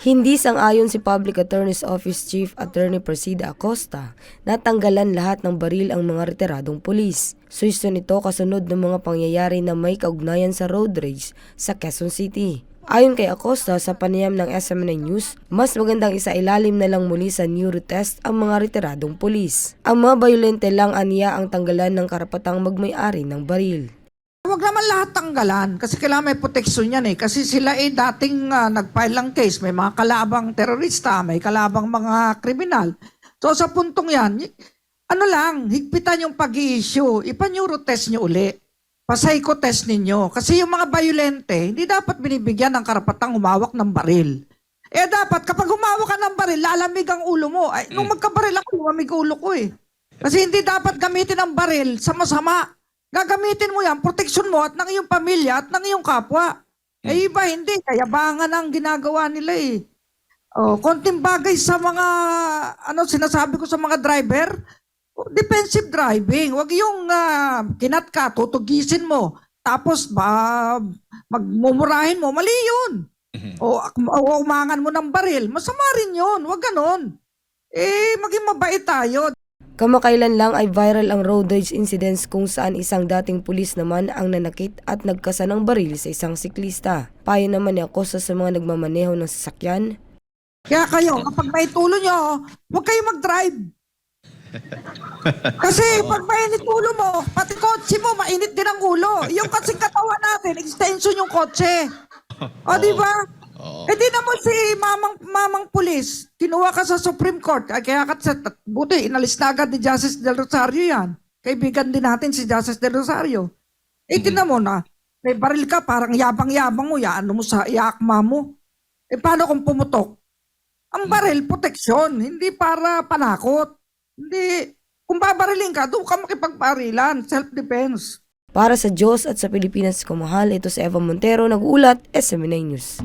Hindi sang-ayon si Public Attorney's Office Chief Attorney Presida Acosta na tanggalan lahat ng baril ang mga retiradong pulis. Suisto nito kasunod ng mga pangyayari na may kaugnayan sa road rage sa Quezon City. Ayon kay Acosta sa panayam ng SMNA News, mas magandang isa ilalim na lang muli sa neurotest ang mga retiradong pulis. Ang mga bayolente lang aniya ang tanggalan ng karapatang magmay-ari ng baril. Huwag naman lahat tanggalan kasi kailangan may proteksyon yan eh. Kasi sila eh dating ah, nag-file ng case, may mga kalabang terorista, may kalabang mga kriminal. So sa puntong yan, ano lang, higpitan yung pag-i-issue, ipa-neurotest nyo uli. Pa-psychotest ninyo. Kasi yung mga violente, hindi dapat binibigyan ng karapatang humawak ng baril. Eh dapat, kapag humawak ka ng baril, lalamig ang ulo mo. Ay, nung magkabaril ako, lumamig ulo ko eh. Kasi hindi dapat gamitin ang baril sa masama. Gagamitin mo yan, proteksyon mo at ng iyong pamilya at ng iyong kapwa. Eh iba hindi, kayabangan ang ginagawa nila eh. Oh, konting bagay sa mga ano sinasabi ko sa mga driver, oh, defensive driving. Huwag yung ah, kinat ka, tutugisin mo. Tapos ba magmumurahin mo, mali 'yun. O, ak- o umangan mo ng baril, masama rin 'yun. Huwag ganon. Eh maging mabait tayo. Kamakailan lang ay viral ang road rage incidents kung saan isang dating pulis naman ang nanakit at nagkasa ng baril sa isang siklista. Payo naman ni Acosta sa mga nagmamaneho ng sasakyan. Kaya kayo, kapag may tulo nyo, huwag kayo mag-drive. Kasi pag mainit ulo mo, pati kotse mo, mainit din ang ulo. Yung kasing katawan natin, extension yung kotse. O, di ba? Eh di naman si mamang, mamang pulis, kinuha ka sa Supreme Court. Ay, kaya ka sa, buti, inalis na agad ni Justice Del Rosario yan. Kaibigan din natin si Justice Del Rosario. Eh, tinan mo na, may baril ka, parang yabang-yabang mo, yaan mo sa iakma mo. Eh, paano kung pumutok? Ang baril, proteksyon, hindi para panakot. Hindi, kung babarilin ka, doon ka makipagparilan, self-defense. Para sa Diyos at sa Pilipinas kumahal, ito si Eva Montero, nag-ulat, SMNA News.